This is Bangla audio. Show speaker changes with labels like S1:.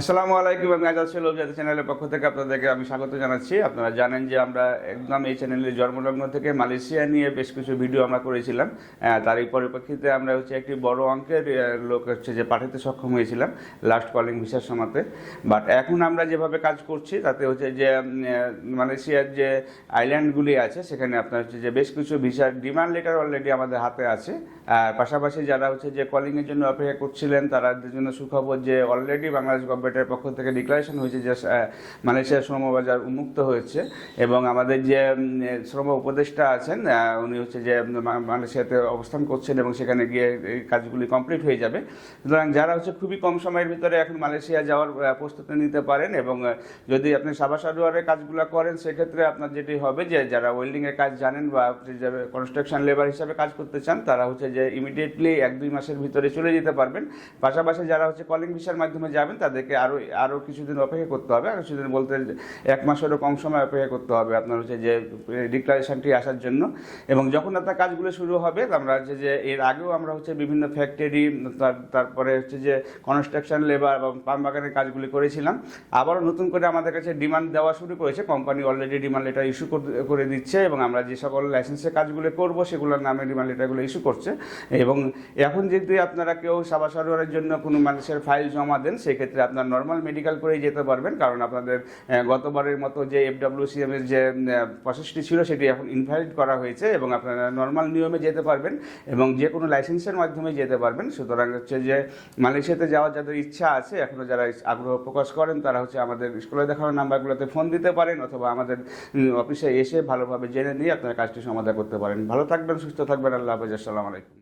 S1: আসসালামু আলাইকুম, আমি আজাদ ছিল জাতি চ্যানেলের পক্ষ থেকে আপনাদেরকে আমি স্বাগত জানাচ্ছি। আপনারা জানেন যে আমরা একদম এই চ্যানেলের জন্মলগ্ন থেকে মালয়েশিয়া নিয়ে বেশ কিছু ভিডিও আমরা করেছিলাম। তার এই পরিপ্রেক্ষিতে আমরা হচ্ছে একটি বড় অঙ্কের লোক হচ্ছে যে পাঠাতে সক্ষম হয়েছিলাম লাস্ট কলিং ভিসার সময়তে। বাট এখন আমরা যেভাবে কাজ করছি, তাতে হচ্ছে যে মালয়েশিয়ার যে আইল্যান্ডগুলি আছে, সেখানে আপনার হচ্ছে যে বেশ কিছু ভিসার ডিমান্ড লেটার অলরেডি আমাদের হাতে আছে। পাশাপাশি যারা হচ্ছে যে কলিংয়ের জন্য অপেক্ষা করছিলেন, তাদের জন্য সুখবর যে অলরেডি বাংলাদেশ গভর্নমেন্টের পক্ষ থেকে ডিক্লারেশন হয়েছে যে শ্রম বাজার উন্মুক্ত হয়েছে এবং আমাদের যে শ্রম উপদেষ্টা আছেন উনি হচ্ছে যে মালয়েশিয়াতে অবস্থান করছেন এবং সেখানে গিয়ে কাজগুলি কমপ্লিট হয়ে যাবে। সুতরাং যারা হচ্ছে খুবই কম সময়ের ভিতরে এখন মালয়েশিয়া যাওয়ার প্রস্তুতি নিতে পারেন এবং যদি আপনি সাবা সারোয়ারের কাজগুলো করেন, সেক্ষেত্রে আপনার যেটি হবে যে, যারা ওয়েল্ডিংয়ের কাজ জানেন বা কনস্ট্রাকশন লেবার হিসাবে কাজ করতে চান, তারা হচ্ছে যে ইমিডিয়েটলি এক দুই মাসের ভিতরে চলে যেতে পারবেন। পাশাপাশি যারা হচ্ছে কলিং ভিসার মাধ্যমে যাবেন, তাদেরকে আরও আরও কিছুদিন অপেক্ষা করতে হবে। আর কিছুদিন বলতে এক মাসেরও কম সময় অপেক্ষা করতে হবে আপনার হচ্ছে যে ডিক্লারেশনটি আসার জন্য। এবং যখন আপনার কাজগুলো শুরু হবে, আমরা হচ্ছে যে এর আগেও আমরা হচ্ছে বিভিন্ন ফ্যাক্টরি তারপরে হচ্ছে যে কনস্ট্রাকশন লেবার এবং পাম বাগানের কাজগুলি করেছিলাম। আবারও নতুন করে আমাদের কাছে ডিমান্ড দেওয়া শুরু করেছে। Company already demand letter issue করে দিচ্ছে এবং আমরা যে সকল লাইসেন্সের কাজগুলো করব, সেগুলোর নামে ডিমান্ড লেটারগুলো ইস্যু করছে। এবং এখন যদি আপনারা কেউ সাবা সারোয়ারের জন্য কোনো মানুষের ফাইল জমা দেন, সেক্ষেত্রে আপনার নর্মাল মেডিকেল করেই যেতে পারবেন, কারণ আপনাদের গতবারের মতো যে এফডাব্লিউসিএম এর যে প্রসেসটি ছিল সেটি এখন ইনভ্যালিড করা হয়েছে এবং আপনারা নর্মাল নিয়মে যেতে পারবেন এবং যে কোনো লাইসেন্সের মাধ্যমে যেতে পারবেন। সুতরাং হচ্ছে যে, মালয়েশিয়াতে যাওয়ার যাদের ইচ্ছা আছে এখনও যারা আগ্রহ প্রকাশ করেন, তারা হচ্ছে আমাদের স্কুলে দেখানো নাম্বারগুলোতে ফোন দিতে পারেন অথবা আমাদের অফিসে এসে ভালোভাবে জেনে নিয়ে আপনার কাজটি সমাধান করতে পারেন। ভালো থাকবেন, সুস্থ থাকবেন, আল্লাহ হাফেজ, আসসালামু আলাইকুম।